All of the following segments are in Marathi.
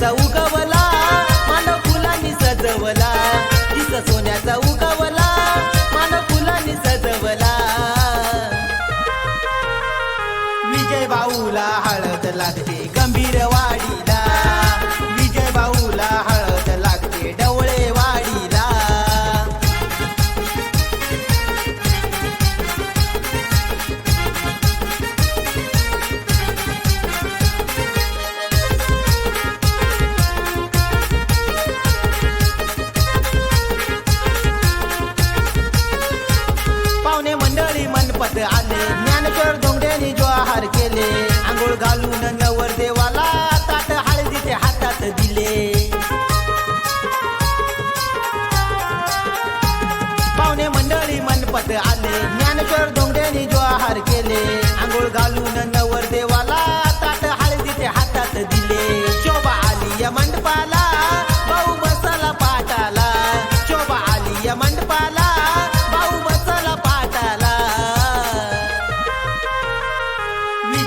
在屋高。पार केले. आंघोळ घालून नवर देवाला ताट हळदीचे हातात दिले. पाहुणे मंडळी मंडपत आले. ज्ञानेश्वर धोंगड्याने ज्वाहार केले. आंघोळ घालून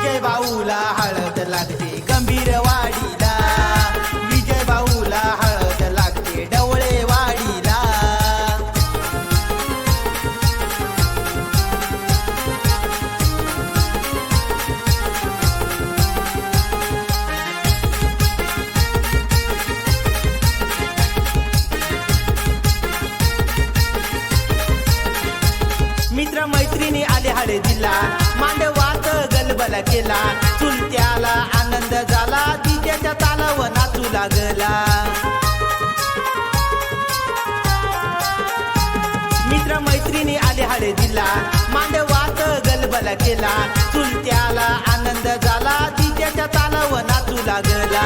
विजय भाऊला हळद लागते गंभीर वाडीला विजय भाऊला हळद लागते डवळे वाडीला मित्र मैत्रिणी आले हळदीला. डबल केला चुलत्याला आनंद झाला. तिच्याच्या तालावर नाचू लागला मित्र मैत्रिणी आले हळदीला. मांडवात गलबला केला. चुलत्याला आनंद झाला. तिच्याच्या तालावर नाचू लागला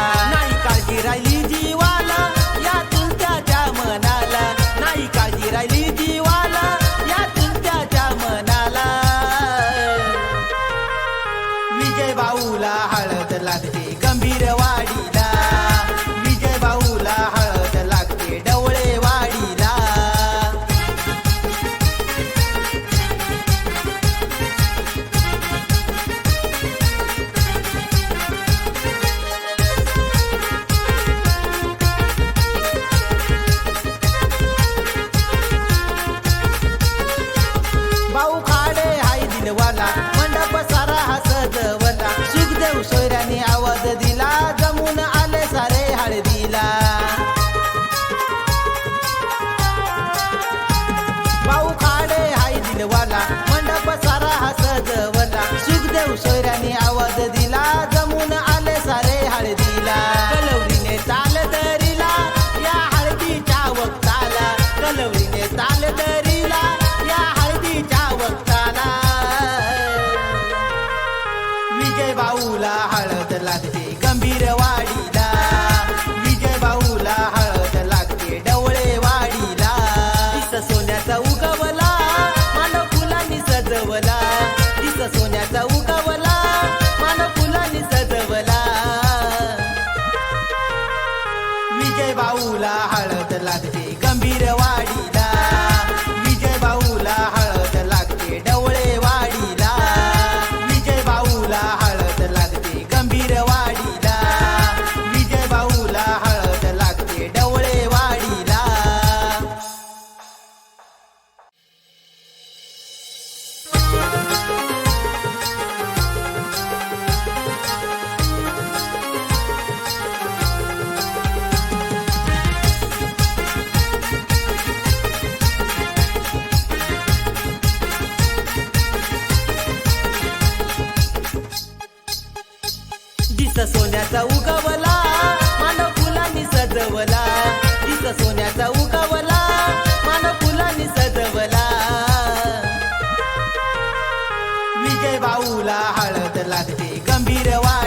सुखदेव सोयऱ्याने आवाज दिला. जमून आले सारे हळदीला. कलवरीने चाल दरीला. या हळदीच्या वक्ताला. कलवरीने चाल दरीला. या हळदीच्या वक्ताला. विजय भाऊला हळद लागते. गंभीर वा विजय भाऊला हळद लागते गंभीर वाडीला जिस सोन्याचा उगवला. मानव फुलांनी सजवला. जिस सोन्याचा उगवला. मानव फुलांनी सजवला. विजय भाऊला हळद लागते गंभीर वाट